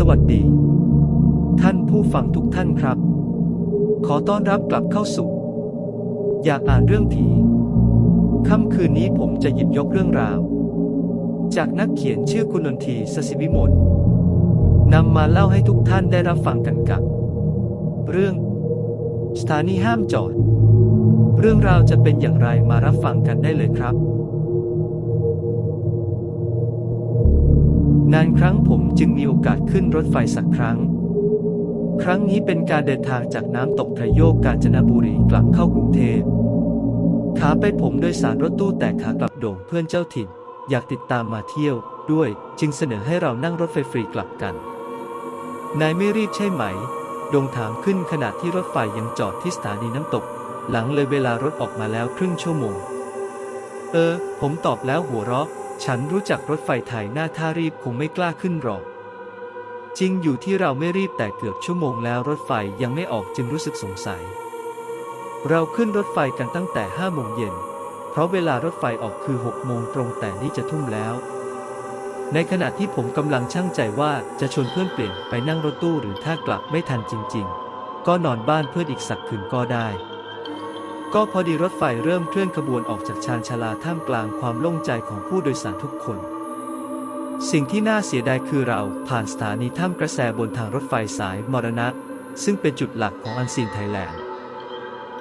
สวัสดี ท่านผู้ฟังทุกท่านครับ ขอต้อนรับกลับเข้าสู่ อยากอ่านเรื่องผีค่ำคืนนี้ผมจะหยิบยกเรื่องราว จากนักเขียนชื่อคุณนนทีสศิวิมลนำมาเล่าให้ทุกท่านได้รับฟังกันกับ เรื่อง สถานีห้ามจอด เรื่องราวจะเป็นอย่างไรมารับฟังกันได้เลยครับ นานครั้งผมจึงมีโอกาสขึ้นรถไฟสักครั้ง ครั้งนี้เป็นการเดินทางจากน้ำตกทระโยกกาญจนบุรีกลับเข้ากรุงเทพขาไปผมโดยสารรถตู้แต่ขากลับโด่งเพื่อนเจ้าถิ่น อยากติดตามมาเที่ยว ด้วยจึงเสนอให้เรานั่งรถไฟฟรีกลับกัน นายไม่รีบใช่ไหมโดงถามขึ้นขณะที่รถไฟยังจอดที่สถานีน้ำตก หลังเลยเวลารถออกมาแล้วครึ่งชั่วโมง เออ ผมตอบแล้วหัวเราะ ฉันรู้จักรถไฟไทยหน้าท่ารีบคงไม่กล้าขึ้นหรอก จริงอยู่ที่เราไม่รีบแต่เกือบชั่วโมงแล้วรถไฟยังไม่ออกจึงรู้สึกสงสัย เราขึ้นรถไฟกันตั้งแต่ห้าโมงเย็น เพราะเวลารถไฟออกคือหกโมงตรงแต่นี่จะทุ่มแล้ว ในขณะที่ผมกำลังช่างใจว่าจะชวนเพื่อนเปลี่ยนไปนั่งรถตู้หรือถ้ากลับไม่ทันจริง ๆ ก็นอนบ้านเพื่อนอีกสักคืนก็ได้ ก็พอดีรถไฟเริ่มเคลื่อนขบวนออกจากชานชาลาท่ามกลางความโล่งใจของผู้โดยสารทุกคน สิ่งที่น่าเสียดายคือเราผ่านสถานีท่ามกระแสบนทางรถไฟสายมรณะ ซึ่งเป็นจุดหลักของอันซีนไทยแลนด์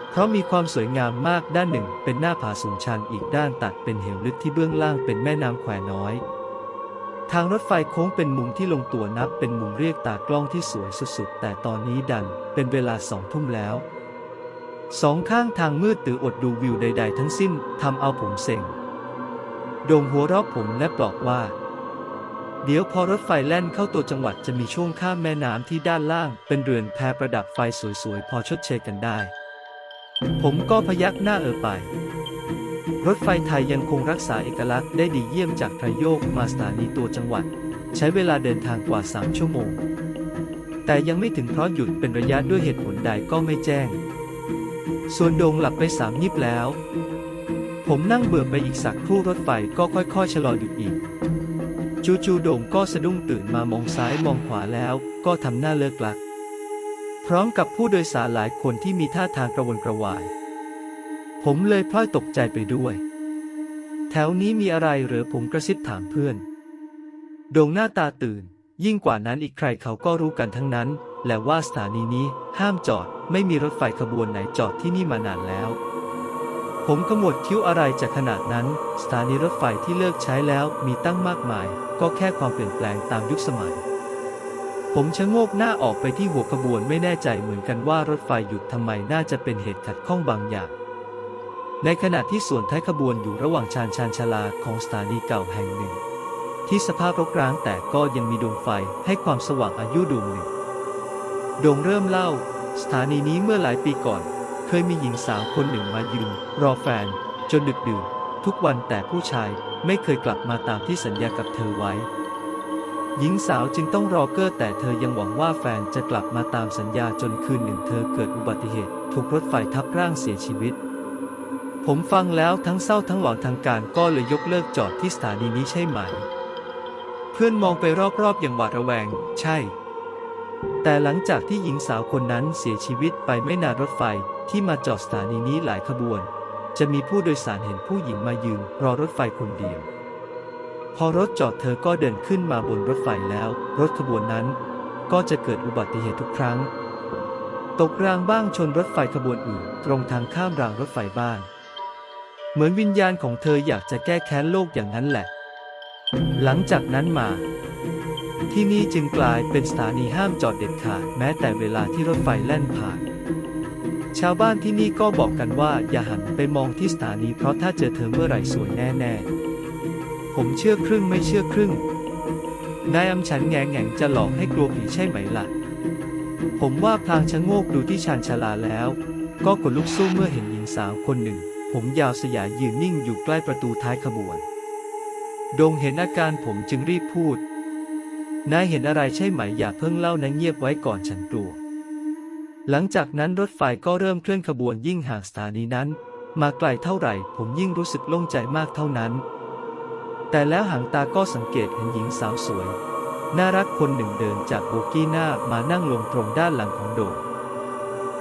เพราะมีความสวยงามมากด้านหนึ่งเป็นหน้าผาสูงชันอีกด้านตัดเป็นเหวลึกที่เบื้องล่างเป็นแม่น้ำแควน้อย ทางรถไฟโค้งเป็นมุมที่ลงตัวนับเป็นมุมเรียกตากล้องที่สวยสุดๆแต่ตอนนี้ดันเป็นเวลาสองทุ่มแล้ว สองข้างทางมืดตืออดดูวิวใด ๆ ทั้งสิ้นทำเอาผมเซ็งโด่งหัวเราะผมและบอกว่า เดี๋ยวพอรถไฟแล่นเข้าตัวจังหวัดจะมีช่วงข้ามแม่น้ำที่ด้านล่าง เป็นเรือนแพประดับไฟสวยๆ พอชดเชยกันได้ ผมก็พยักหน้าเออไป รถไฟไทยยังคงรักษาเอกลักษณ์ได้ดีเยี่ยมจากทระโยกมาสถานีตัวจังหวัด ใช้เวลาเดินทางกว่า 3 ชั่วโมง แต่ยังไม่ถึงเพราะหยุดเป็นระยะด้วยเหตุผลใดก็ไม่แจ้ง ส่วนโดงหลับไปสามยิบแล้ว ผมนั่งเบื่อไปอีกสักครู่รถไฟก็ค่อยๆชะลอหยุดอีก จู่ๆโด่งก็สะดุ้งตื่นมามองซ้ายมองขวาแล้วก็ทำหน้าเลิกลัก พร้อมกับผู้โดยสารหลายคนที่มีท่าทางกระวนกระวาย ผมเลยพลอยตกใจไปด้วย แถวนี้มีอะไรหรือผมกระซิบถามเพื่อน โด่งหน้าตาตื่น ยิ่งกว่านั้นอีกใครเขาก็รู้กันทั้งนั้น และว่าสถานีนี้ห้ามจอด ไม่มีรถไฟขบวนไหนจอดที่นี่มานานแล้ว ผมขมวดคิ้วอะไรจากขนาดนั้น สถานีรถไฟที่เลิกใช้แล้วมีตั้งมากมาย ก็แค่ความเปลี่ยนแปลงตามยุคสมัย ผมชะโงกหน้าออกไปที่หัวขบวนไม่แน่ใจเหมือนกันว่ารถไฟหยุดทำไมน่าจะเป็นเหตุขัดข้องบางอย่างในขณะที่ส่วนท้ายขบวนอยู่ระหว่างชานชานชาลาของสถานีเก่าแห่งหนึ่ง ที่สภาพรกร้างแต่ก็ยังมีดวงไฟให้ความสว่างอายุดวงหนึ่ง โด่งเริ่มเล่า สถานีนี้เมื่อหลายปีก่อน เคยมีหญิงสาวคนหนึ่งมายืน รอแฟน จนดึกดื่นทุกวันแต่ผู้ชายไม่เคยกลับมาตามที่สัญญากับเธอไว้ หญิงสาวจึงต้องรอเกอร์แต่เธอยังหวังว่าแฟนจะกลับมาตามสัญญาจนคืนหนึ่งเธอเกิดอุบัติเหตุ ถูกรถไฟทับร่างเสียชีวิต ผมฟังแล้วทั้งเศร้าทั้งหลอนทางการก็เลยยกเลิกจอดที่สถานีนี้ใช่ไหม เพื่อนมองไปรอบๆอย่างหวาดระแวง ใช่ แต่หลังจากที่หญิงสาวคนนั้นเสียชีวิตไปไม่นานรถไฟที่มาจอดสถานีนี้หลายขบวน จะมีผู้โดยสารเห็นผู้หญิงมายืนรอรถไฟคนเดียว พอรถจอดเธอก็เดินขึ้นมาบนรถไฟแล้ว รถขบวนนั้นก็จะเกิดอุบัติเหตุทุกครั้ง ตกรางบ้างชนรถไฟขบวนอื่น ตรงทางข้ามรางรถไฟบ้าง เหมือนวิญญาณของเธออยากจะแก้แค้นโลกอย่างนั้นแหละ หลังจากนั้นมา ที่นี่จึงกลายเป็นสถานีห้ามจอดเด็ดขาดแม้แต่เวลาที่รถไฟแล่นผ่าน ชาวบ้านที่นี่ก็บอกกันว่าอย่าหันไปมองที่สถานีเพราะถ้าเจอเธอเมื่อไหร่สวยแน่ๆ ผมเชื่อครึ่งไม่เชื่อครึ่ง นายอำฉันแงงแงงจะหลอกให้กลัวผีใช่ไหมล่ะ ผมว่าพลางชะโงกดูที่ชานชาลาแล้ว ก็ขนลุกสู้เมื่อเห็นหญิงสาวคนหนึ่ง ผมยาวสยายยืนนิ่งอยู่ใกล้ประตูท้ายขบวน ดงเห็นอาการผมจึงรีบพูด นายเห็นอะไรใช่ไหมอย่าเพิ่งเล่านะเงียบไว้ก่อนฉันกลัว หลังจากนั้นรถไฟก็เริ่มเคลื่อนขบวนยิ่งห่างสถานีนั้น มาไกลเท่าไหร่ผมยิ่งรู้สึกโล่งใจมากเท่านั้น แต่แล้วหางตาก็สังเกตเห็นหญิงสาวสวย น่ารักคนหนึ่งเดินจากโบกี้หน้ามานั่งลงตรงด้านหลังของโด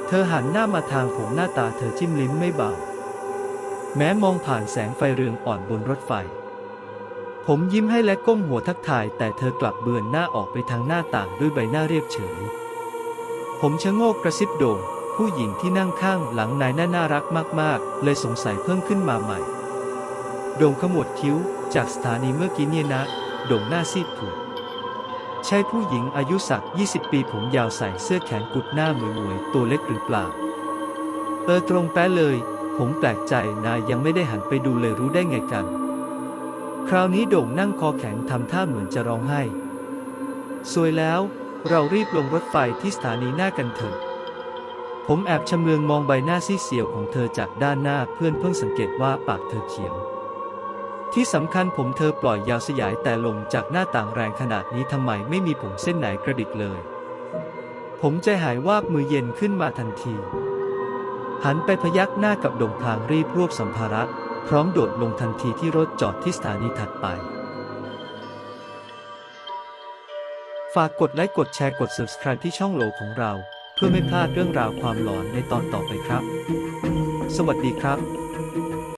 เธอหันหน้ามาทางผมหน้าตาเธอจิ้มลิ้มไม่เบา แม้มองผ่านแสงไฟเรืองอ่อนบนรถไฟ ผมยิ้มให้และก้มหัวทักทาย แต่เธอกลับเบือนหน้าออกไปทางหน้าต่างด้วยใบหน้าเรียบเฉย ผมชะโงกกระซิบโด่ง ผู้หญิงที่นั่งข้างหลังนายน่าน่ารักมากๆ เลยสงสัยเพิ่มขึ้นมาใหม่ โด่งขมวดคิ้ว จากสถานีเมื่อกี้เนี่ยนะ โด่งหน้าซีดผูก ใช่ผู้หญิงอายุสัก 20 ปีผมยาวใส่เสื้อแขนกุดหน้ามือมวยตัวเล็กหรือเปล่า เออตรงแป๊ะเลย ผมแปลกใจนายยังไม่ได้หันไปดูเลยรู้ได้ไงกัน คราวนี้โด่งนั่งคอแข็งทำท่าเหมือนจะร้องไห้ สวยแล้ว เรารีบลงรถไฟที่สถานีหน้ากันเถอะ ผมแอบชำเลืองมองใบหน้าซีเสียวของเธอจากด้านหน้าเพื่อนเพิ่งสังเกตว่าปากเธอเขียว ที่สำคัญผมเธอปล่อยยาวสยายแต่ลงจากหน้าต่างแรงขนาดนี้ทำไมไม่มีผมเส้นไหนกระดิกเลย ผมใจหายวาบมือเย็นขึ้นมาทันที หันไปพยักหน้ากับโด่งพลางรีบรวบสัมภาระ พร้อมโดดลงทันทีที่รถจอดที่สถานีถัดไป ฝากกดไลค์กดแชร์กด subscribe ที่ช่องโหลของเรา เพื่อไม่พลาดเรื่องราวความหลอนในตอนต่อไปครับ สวัสดีครับ